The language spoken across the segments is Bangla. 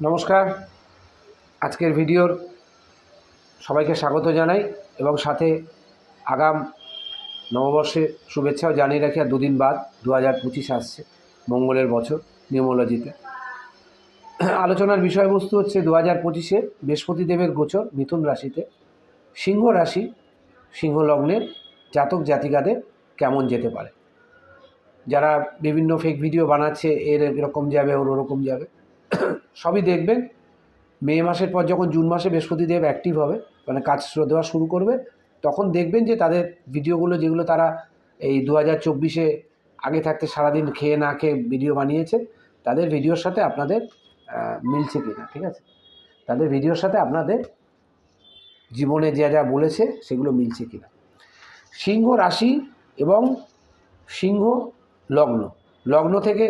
নমস্কার। আজকের ভিডিওর সবাইকে স্বাগত জানাই এবং সাথে আগাম নববর্ষে শুভেচ্ছাও জানিয়ে রাখি, আর দুদিন বাদ দু হাজার পঁচিশ আসছে, মঙ্গলের বছর, নিউমোলজিতে। আলোচনার বিষয়বস্তু হচ্ছে দু হাজার পঁচিশে বৃহস্পতিদেবের গোচর মিথুন রাশিতে। সিংহ রাশি, সিংহ লগ্নের জাতক জাতিকাদের কেমন যেতে পারে? যারা বিভিন্ন ফেক ভিডিও বানাচ্ছে, এর এরকম যাবে, ওর ওরকম যাবে। সবই দেখবেন। মে মাসের পর যখন জুন মাসে বৃহস্পতিদেব অ্যাক্টিভ হবে মানে কাজ দেওয়া শুরু করবে, তখন দেখবেন যে তাদের ভিডিওগুলো যেগুলো তারা এই দু হাজার চব্বিশে আগে থাকতে সারাদিন খেয়ে না খেয়ে ভিডিও বানিয়েছে, তাদের ভিডিওর সাথে আপনাদের মিলছে কিনা, ঠিক আছে? তাদের ভিডিওর সাথে আপনাদের জীবনে যা যা বলেছে সেগুলো মিলছে কিনা। সিংহ রাশি এবং সিংহ লগ্ন। লগ্ন থেকে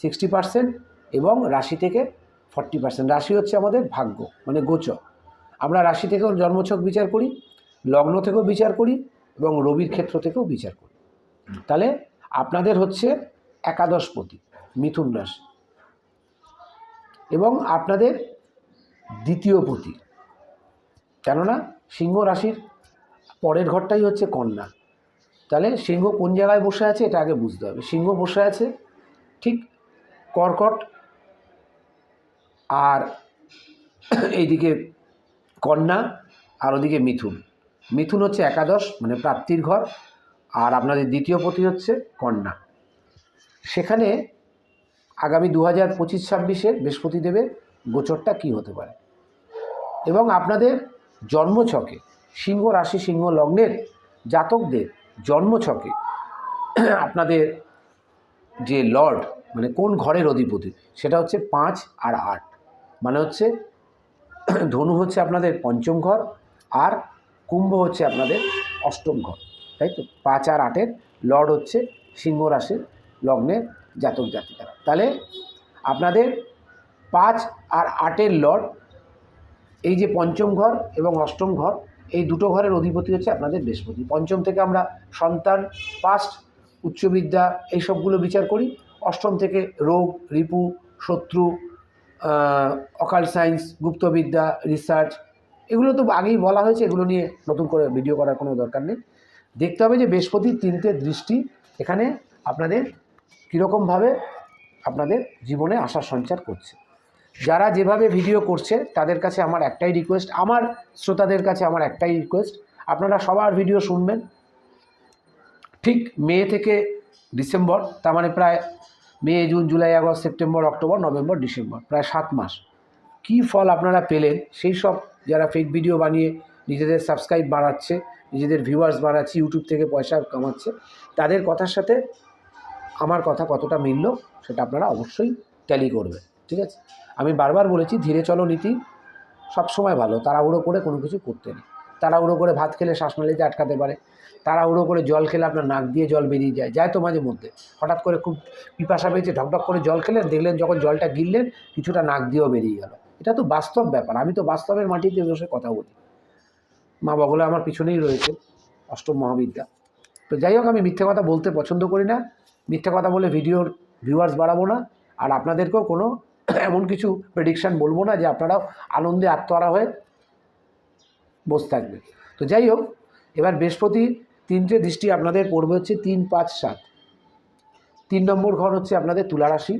সিক্সটি পার্সেন্ট এবং রাশি থেকে ফর্টি পার্সেন্ট রাশি হচ্ছে আমাদের ভাগ্য মানে গোচর। আমরা রাশি থেকেও জন্মছক বিচার করি, লগ্ন থেকেও বিচার করি এবং রবির ক্ষেত্র থেকেও বিচার করি। তাহলে আপনাদের হচ্ছে একাদশ একাদশপতি মিথুন রাশি। এবং আপনাদের দ্বিতীয় পতি, কেননা সিংহ রাশির পরের ঘরটাই হচ্ছে কন্যা। তাহলে সিংহ কোন জায়গায় বসে আছে এটা আগে বুঝতে হবে। সিংহ বসে আছে ঠিক কর্কট আর এইদিকে কন্যা আর ওদিকে মিথুন। মিথুন হচ্ছে একাদশ মানে প্রাপ্তির ঘর, আর আপনাদের দ্বিতীয় পতি হচ্ছে কন্যা। সেখানে আগামী দু হাজার পঁচিশ ছাব্বিশের বৃহস্পতিদেবের গোচরটা কী হতে পারে? এবং আপনাদের জন্মছকে, সিংহ রাশি, সিংহ লগ্নের জাতকদের জন্মছকে, আপনাদের যে লর্ড মানে কোন ঘরের অধিপতি, সেটা হচ্ছে পাঁচ আর আট। মানে হচ্ছে ধনু হচ্ছে আপনাদের পঞ্চম ঘর আর কুম্ভ হচ্ছে আপনাদের অষ্টম ঘর, তাই তো? পাঁচ আর আটের লর্ড হচ্ছে সিংহ রাশির লগ্নের জাতক জাতিকারা। তাহলে আপনাদের পাঁচ আর আটের লর্ড, এই যে পঞ্চম ঘর এবং অষ্টম ঘর, এই দুটো ঘরের অধিপতি হচ্ছে আপনাদের বৃহস্পতি। পঞ্চম থেকে আমরা সন্তান পাস্ট উচ্চবিদ্যা, এই সবগুলো বিচার করি। অষ্টম থেকে রোগ, রিপু, শত্রু অকাল সায়েন্স গুপ্তবিদ্যা রিসার্চ এগুলো তো আগেই বলা হয়েছে, এগুলো নিয়ে নতুন করে ভিডিও করার কোনো দরকার নেই। দেখতে হবে যে বৃহস্পতির তিনটে দৃষ্টি এখানে আপনাদের কীরকমভাবে আপনাদের জীবনে আশা সঞ্চার করছে। যারা যেভাবে ভিডিও করছে, তাদের কাছে আমার একটাই রিকোয়েস্ট আমার শ্রোতাদের কাছে আমার একটাই রিকোয়েস্ট আপনারা সবার ভিডিও শুনবেন। ঠিক মে থেকে ডিসেম্বর, তার মানে প্রায় May, June, July, August, September, October, November, December, প্রায় সাত মাস। কী ফল আপনারা পেলেন? সেই সব যারা ফেক ভিডিও বানিয়ে নিজেদের সাবস্ক্রাইব বাড়াচ্ছে, নিজেদের ভিউয়ার্স বাড়াচ্ছে ইউটিউব থেকে পয়সা কামাচ্ছে, তাদের কথার সাথে আমার কথা কতটা মিলল সেটা আপনারা অবশ্যই ট্যালি করবেন, ঠিক আছে? আমি বারবার বলেছি, ধীরে চলো নীতি, সবসময় ভালো, তাড়াহুড়ো করে কোনো কিছু করতে নেই। তাড়াহুড়ো করে ভাত খেলে শ্বাসনালীতে আটকাতে পারে। তাড়াহুড়ো করে জল খেলে আপনার নাক দিয়ে জল বেরিয়ে যায়। যায় তো মাঝে মধ্যে। হঠাৎ করে খুব পিপাসা পেয়েছে, ঢকঢক করে জল খেলেন, দেখলেন যখন জলটা গিললেন, কিছুটা নাক দিয়েও বেরিয়ে গেল। এটা তো বাস্তব ব্যাপার। আমি তো বাস্তবের মাটিতে বসে কথা বলি। মা বগলে আমার পিছনেই রয়েছে, অষ্টম মহাবিদ্যা। তো যাই হোক, আমি মিথ্যে কথা বলতে পছন্দ করি না। মিথ্যে কথা বলে ভিডিওর ভিউয়ার্স বাড়াবো না। আর আপনাদেরকেও কোনো এমন কিছু প্রেডিকশান বলব না যে আপনারাও আনন্দে আত্মহারা হয়ে বসে থাকবে। তো যাই হোক এবার বৃহস্পতি তিনটে দৃষ্টি আপনাদের পড়বে হচ্ছে তিন পাঁচ সাত। তিন নম্বর ঘর হচ্ছে আপনাদের তুলা রাশি,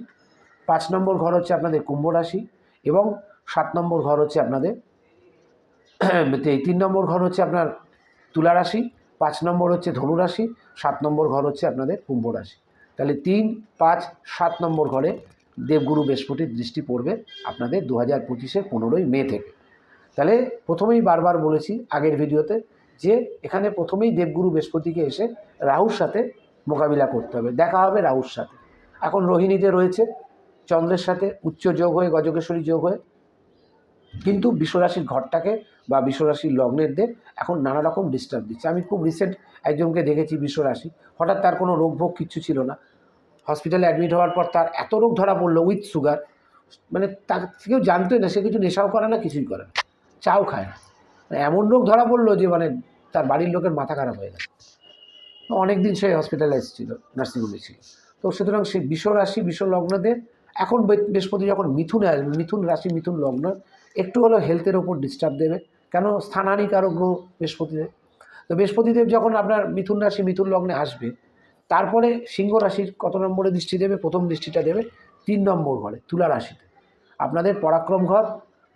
পাঁচ নম্বর ঘর হচ্ছে আপনাদের কুম্ভ রাশি এবং সাত নম্বর ঘর হচ্ছে আপনাদের তিন নম্বর ঘর হচ্ছে আপনার তুলা রাশি, পাঁচ নম্বর হচ্ছে ধনু রাশি, সাত নম্বর ঘর হচ্ছে আপনাদের কুম্ভ রাশি। তাহলে তিন, পাঁচ, সাত নম্বর ঘরে দেবগুরু বৃহস্পতির দৃষ্টি পড়বে আপনাদের দু হাজার পঁচিশের পনেরোই মে থেকে। তাহলে প্রথমেই বারবার বলেছি আগের ভিডিওতে যে এখানে প্রথমেই দেবগুরু বৃহস্পতিকে এসে রাহুর সাথে মোকাবিলা করতে হবে, দেখা হবে রাহুর সাথে। এখন রোহিণীতে রয়েছে, চন্দ্রের সাথে উচ্চ যোগ হয়ে গজকেশ্বরী যোগ হয়ে। কিন্তু বিশ্বরাশির ঘরটাকে বা বিশ্বরাশির লগ্নেরদের এখন নানা রকম ডিস্টার্ব দিচ্ছে। আমি খুব রিসেন্ট একজনকে দেখেছি বিশ্বরাশি, হঠাৎ তার কোনো রোগ ভোগ কিচ্ছু ছিল না। হসপিটালে অ্যাডমিট হওয়ার পর তার এত রোগ ধরা পড়ল উইথ সুগার মানে তার কেউ জানতোই না, সে কিছু নেশাও করে না, কিছুই করে না। চাও খায় না। মানে এমন রোগ ধরা পড়ল যে মানে তার বাড়ির লোকের মাথা খারাপ হয়ে গেল অনেক দিন সে হসপিটালাইজ ছিল নার্সিংহোমে ছিল। তো সুতরাং সে বিশ্বরাশি, বিশ্বলগ্নদের এখন বৃহস্পতি যখন মিথুনে আসবে, মিথুন রাশি, মিথুন লগ্ন, একটু হলেও হেলথের ওপর ডিস্টার্ব দেবে। কেন? স্থানানিকারক গ্রহ বৃহস্পতিদেব। তো বৃহস্পতিদেব যখন আপনার মিথুন রাশি, মিথুন লগ্নে আসবে, তারপরে সিংহ রাশির কত নম্বরে দৃষ্টি দেবে? প্রথম দৃষ্টিটা দেবে তিন নম্বর ঘরে, তুলা রাশিতে। আপনাদের পরাক্রম ঘর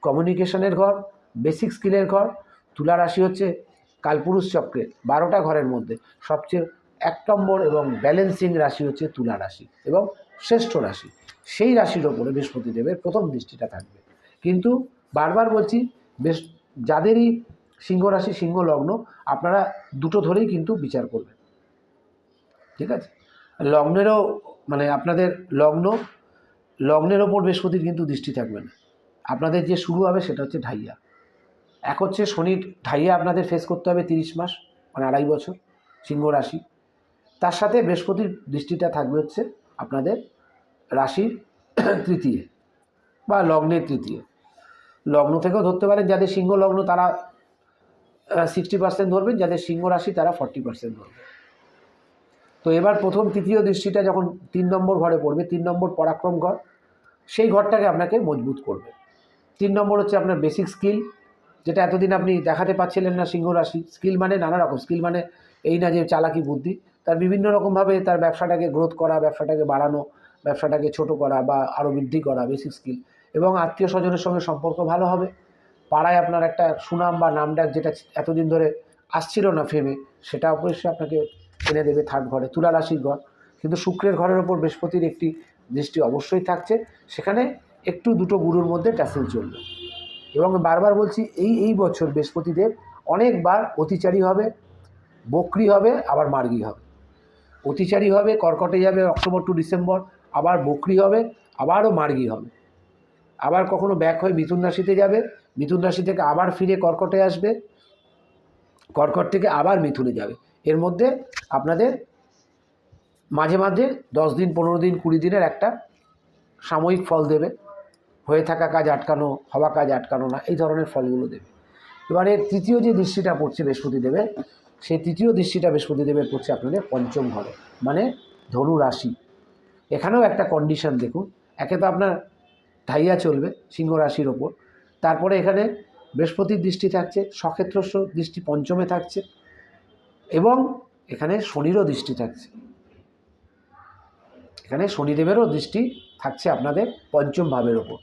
কমিউনিকেশনের ঘর বেসিক স্কিলের ঘর, তুলা রাশি হচ্ছে কালপুরুষ চক্রের বারোটা ঘরের মধ্যে। সবচেয়ে এক নম্বর এবং ব্যালেন্সিং রাশি হচ্ছে তুলা রাশি এবং শ্রেষ্ঠ রাশি। সেই রাশির ওপরে বৃহস্পতি দেবের প্রথম দৃষ্টিটা থাকবে। কিন্তু বারবার বলছি, বেশ যাদেরই সিংহ রাশি, সিংহ লগ্ন, আপনারা দুটো ধরেই কিন্তু বিচার করবেন। ঠিক আছে? লগ্নেরও মানে আপনাদের লগ্ন, লগ্নের ওপর বৃহস্পতির কিন্তু দৃষ্টি থাকবে না। আপনাদের যে শুরু হবে সেটা হচ্ছে ঢাইয়া। এক হচ্ছে শনির ঢাইয়া আপনাদের ফেস করতে হবে তিরিশ মাস মানে আড়াই বছর, সিংহ রাশি। তার সাথে বৃহস্পতির দৃষ্টিটা থাকবে হচ্ছে আপনাদের রাশির তৃতীয় বা লগ্নের তৃতীয়। লগ্ন থেকেও ধরতে পারেন, যাদের সিংহ লগ্ন তারা সিক্সটি পার্সেন্ট ধরবেন, যাদের সিংহ রাশি তারা ফর্টি পার্সেন্ট ধরবে তো এবার প্রথম তৃতীয় দৃষ্টিটা যখন তিন নম্বর ঘরে পড়বে, তিন নম্বর পরাক্রম ঘর, সেই ঘরটাকে আপনাকে মজবুত করবে। তিন নম্বর হচ্ছে আপনার বেসিক স্কিল যেটা এতদিন আপনি দেখাতে পাচ্ছিলেন না সিংহ রাশি। স্কিল মানে নানা রকম। স্কিল মানে এই না যে চালাকি বুদ্ধি। তার বিভিন্ন রকমভাবে তার ব্যবসাটাকে গ্রোথ করা, ব্যবসাটাকে বাড়ানো, ব্যবসাটাকে ছোট করা বা আরও বৃদ্ধি করা বেসিক স্কিল এবং আত্মীয় স্বজনের সঙ্গে সম্পর্ক ভালো হবে। পাড়ায় আপনার একটা সুনাম বা নামডাক যেটা এতদিন ধরে আসছিল না ফেমে সেটা অবশ্যই আপনাকে এনে দেবে থার্ড ঘরে, তুলা রাশির ঘর। কিন্তু শুক্রের ঘরের ওপর বৃহস্পতির একটি দৃষ্টি অবশ্যই থাকছে। সেখানে একটু দুটো গুরুর মধ্যে ট্যাসেল চলবে। এবং বারবার বলছি, এই এই বছর বৃহস্পতিদেব অনেকবার অতিচারী হবে, বকরি হবে, আবার মার্গী হবে। অতিচারী হবে, কর্কটে যাবে অক্টোবর টু ডিসেম্বর, আবার বকরি হবে, আবারও মার্গী হবে। আবার কখনো ব্যাক হয়ে মিথুন রাশিতে যাবে, মিথুন রাশি থেকে আবার ফিরে কর্কটে আসবে, কর্কট থেকে আবার মিথুনে যাবে। এর মধ্যে আপনাদের মাঝে মাঝে দশ দিন, পনেরো দিন, কুড়ি দিনের একটা সাময়িক ফল দেবে। হয়ে থাকা কাজ আটকানো, হওয়া কাজ আটকানো না, এই ধরনের ফলগুলো দেবে। এবারে তৃতীয় যে দৃষ্টিটা পড়ছে বৃহস্পতি দেবে, সেই তৃতীয় দৃষ্টিটা বৃহস্পতি দেবের পড়ছে আপনাদের পঞ্চম ঘরে মানে ধনু রাশি। এখানেও একটা কন্ডিশন দেখুন, একে তো আপনার ঢাইয়া চলবে, সিংহ রাশির ওপর। তারপরে এখানে বৃহস্পতির দৃষ্টি থাকছে সক্ষেত্রস্ব দৃষ্টি পঞ্চমে থাকছে, এবং এখানে শনিরও দৃষ্টি থাকছে। এখানে শনিদেবেরও দৃষ্টি থাকছে আপনাদের পঞ্চম ভাবের ওপর।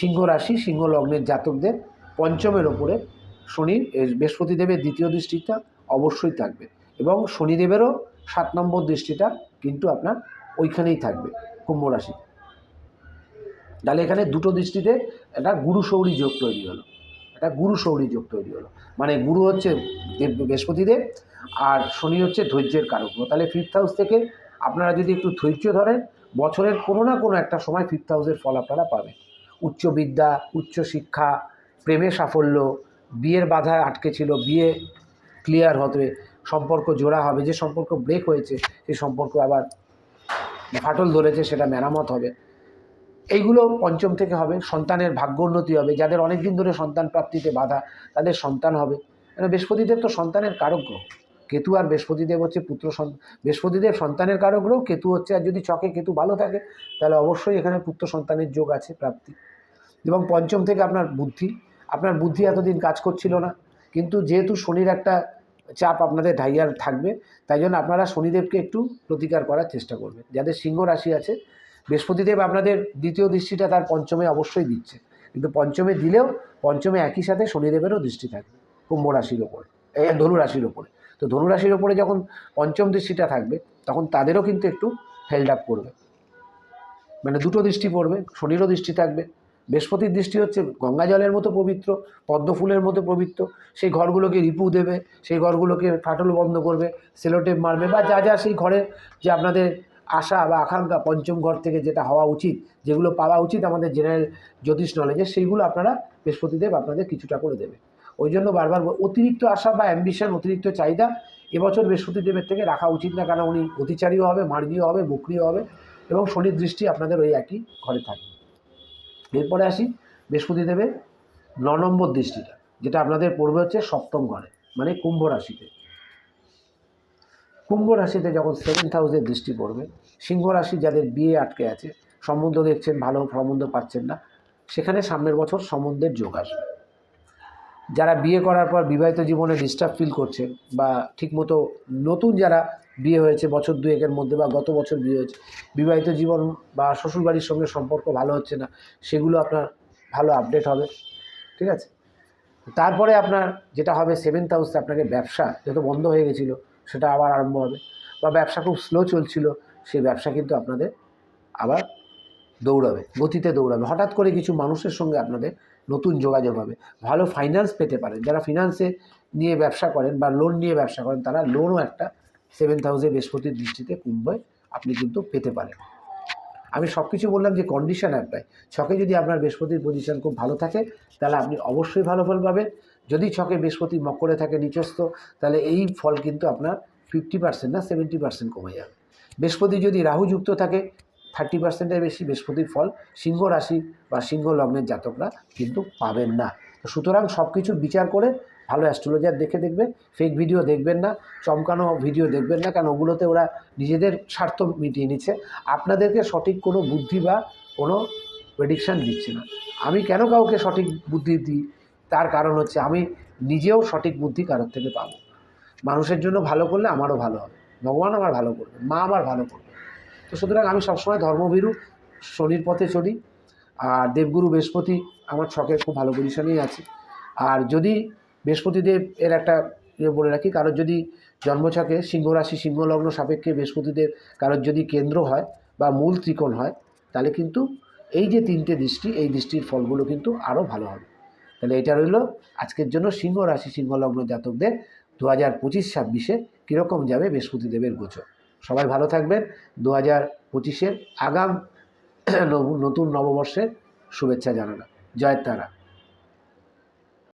সিংহ রাশি, সিংহ লগ্নের জাতকদের পঞ্চমের ওপরে শনির এর বৃহস্পতি দেবের দ্বিতীয় দৃষ্টিটা অবশ্যই থাকবে এবং শনিদেবেরও সাত নম্বর দৃষ্টিটা কিন্তু আপনার ওইখানেই থাকবে কুম্ভ রাশি। তাহলে এখানে দুটো দৃষ্টিতে একটা গুরু সৌরী যোগ তৈরি হলো, একটা গুরু সৌরী যোগ তৈরি হলো। মানে গুরু হচ্ছে দেব- বৃহস্পতিদেব আর শনি হচ্ছে ধৈর্যের কারক। তাহলে ফিফথ হাউস থেকে আপনারা যদি একটু ধৈর্য ধরেন, বছরের কোনো না কোনো একটা সময় ফিফথ হাউসের ফল আপনারা পাবেন। উচ্চ বিদ্যা উচ্চ প্রেমে সাফল্য, বিয়ের বাধা আটকে ছিল, বিয়ে ক্লিয়ার হবে, সম্পর্ক জোড়া হবে, যে সম্পর্ক ব্রেক হয়েছে সেই সম্পর্ক আবার ফাটল ধরেছে, সেটা মেরামত হবে। এইগুলো পঞ্চম থেকে হবে, সন্তানের ভাগ্য উন্নতি হবে, যাদের অনেক দিন ধরে সন্তান প্রাপ্তিতে বাধা, তাদের সন্তান হবে। মানে বৃহস্পতিদেব তো সন্তানের কারক গ্রহ কেতু আর বৃহস্পতিদেব হচ্ছে পুত্র বৃহস্পতিদেব সন্তানের কারক গ্রহ কেতু হচ্ছে আর যদি চকে কেতু ভালো থাকে, তাহলে অবশ্যই এখানে পুত্র সন্তানের যোগ আছে, প্রাপ্তি। এবং পঞ্চম থেকে আপনার বুদ্ধি। আপনার বুদ্ধি এতদিন কাজ করছিল না। কিন্তু যেহেতু শনির একটা চাপ আপনাদের ঢাইয়ার থাকবে, তাই জন্য আপনারা শনিদেবকে একটু প্রতিকার করার চেষ্টা করবেন। যাদের সিংহ রাশি আছে, বৃহস্পতিদেব আপনাদের দ্বিতীয় দৃষ্টিটা তার পঞ্চমে অবশ্যই দিচ্ছে। কিন্তু পঞ্চমে দিলেও পঞ্চমে একই সাথে শনিদেবেরও দৃষ্টি থাকবে, কুম্ভ রাশির ওপরে ধনু রাশির ওপরে। তো ধনু রাশির ওপরে যখন পঞ্চম দৃষ্টিটা থাকবে, তখন তাদেরও কিন্তু একটু হেল্ড আপ করবে। মানে দুটো দৃষ্টি পড়বে, শনিরও দৃষ্টি থাকবে বৃহস্পতির দৃষ্টি হচ্ছে গঙ্গা জলের মতো পবিত্র, পদ্ম ফুলের মতো পবিত্র। সেই ঘরগুলোকে রিপু দেবে, সেই ঘরগুলোকে ফাটল বন্ধ করবে সেলোটেপ মারবে বা যা যা সেই ঘরে যে আপনাদের আশা বা আকাঙ্ক্ষা পঞ্চম ঘর থেকে যেটা হওয়া উচিত, যেগুলো পাওয়া উচিত আমাদের জেনারেল জ্যোতিষ নলেজে সেইগুলো আপনারা বৃহস্পতিদেব আপনাদের কিছুটা করে দেবে। ওই জন্য বারবার অতিরিক্ত আশা বা অ্যাম্বিশন অতিরিক্ত চাহিদা এবছর বৃহস্পতিদেবের থেকে রাখা উচিত না কারণ উনি অতিচারীও হবে, মার্গীয় হবে, বকরিও হবে এবং শনির দৃষ্টি আপনাদের ওই একই ঘরে থাকবে। এরপরে আসি বৃহস্পতি দেবের ন নম্বর দৃষ্টিটা, যেটা আপনাদের পড়বে হচ্ছে সপ্তম ঘরে মানে কুম্ভ রাশিতে। কুম্ভ রাশিতে যখন সেভেন্থ হাউসের দৃষ্টি পড়বে, সিংহ রাশি যাদের বিয়ে আটকে আছে, সম্বন্ধ দেখছেন, ভালো সম্বন্ধ পাচ্ছেন না, সেখানে সামনের বছর সম্বন্ধের যোগ আসবে। যারা বিয়ে করার পর বিবাহিত জীবনে ডিস্টার্ব ফিল করছেন বা ঠিকমতো নতুন যারা বিয়ে হয়েছে বছর দুয়েকের মধ্যে বা গত বছর বিয়ে হয়েছে। বিবাহিত জীবন বা শ্বশুরবাড়ির সঙ্গে সম্পর্ক ভালো হচ্ছে না, সেগুলো আপনার ভালো আপডেট হবে, ঠিক আছে? তারপরে আপনার যেটা হবে সেভেন্থ হাউসে আপনাকে ব্যবসা যত বন্ধ হয়ে গেছিল, সেটা আবার আরম্ভ হবে বা ব্যবসা খুব স্লো চলছিল সেই ব্যবসা কিন্তু আপনাদের আবার দৌড়াবে, গতিতে দৌড়াবে। হঠাৎ করে কিছু মানুষের সঙ্গে আপনাদের নতুন যোগাযোগ হবে। ভালো ফাইন্যান্স পেতে পারেন। যারা ফিনান্সে নিয়ে ব্যবসা করেন বা লোন নিয়ে ব্যবসা করেন, তারা লোনও একটা সেভেন্থ হাউসে বৃহস্পতির দৃষ্টিতে কুম্ভে আপনি কিন্তু পেতে পারেন। আমি সব কিছু বললাম যে কন্ডিশন অ্যাপ্লাই ছকে যদি আপনার বৃহস্পতির পজিশন খুব ভালো থাকে, তাহলে আপনি অবশ্যই ভালো ফল পাবেন। যদি ছকে বৃহস্পতি মকরে থাকে, নিচস্থ, তাহলে এই ফল কিন্তু আপনার ফিফটি পার্সেন্ট না সেভেন্টি পার্সেন্ট কমে যাবে। বৃহস্পতি যদি রাহু যুক্ত থাকে থার্টি পার্সেন্টের বেশি বৃহস্পতির ফল সিংহ রাশি বা সিংহ লগ্নের জাতকরা কিন্তু পাবেন না। সুতরাং সব কিছু বিচার করে ভালো অ্যাস্ট্রোলজার দেখে দেখবে ফেক ভিডিও দেখবেন না, চমকানো ভিডিও দেখবেন না, কারণ ওগুলোতে ওরা নিজেদের স্বার্থ মিটিয়ে নিচ্ছে। আপনাদেরকে সঠিক কোনো বুদ্ধি বা কোনো প্রেডিকশান দিচ্ছে না। আমি কেন কাউকে সঠিক বুদ্ধি দিই? তার কারণ হচ্ছে আমি নিজেও সঠিক বুদ্ধি কারোর থেকে পাবো মানুষের জন্য ভালো করলে আমারও ভালো হবে। ভগবান আমার ভালো করবে, মা আমার ভালো করবে। তো সুতরাং আমি সবসময় ধর্মভীরু, শনির পথে চলি। আর দেবগুরু বৃহস্পতি আমার ছকে খুব ভালো পজিশনেই আছে। আর যদি বৃহস্পতিদেব এর একটা ইয়ে বলে রাখি, কারোর যদি জন্মছকে সিংহ রাশি সিংহ লগ্ন সাপেক্ষে বৃহস্পতিদেব কারোর যদি কেন্দ্র হয় বা মূল ত্রিকোণ হয়, তাহলে কিন্তু এই যে তিনটে দৃষ্টি, এই দৃষ্টির ফলগুলো কিন্তু আরও ভালো হবে। তাহলে এটা রইল আজকের জন্য সিংহ রাশি সিংহ লগ্ন জাতকদের দু হাজার পঁচিশ ছাব্বিশে কীরকম যাবে বৃহস্পতিদেবের গোচর। সবাই ভালো থাকবেন দু হাজার পঁচিশের আগাম নতুন নববর্ষের শুভেচ্ছা জানানো জয় তারা।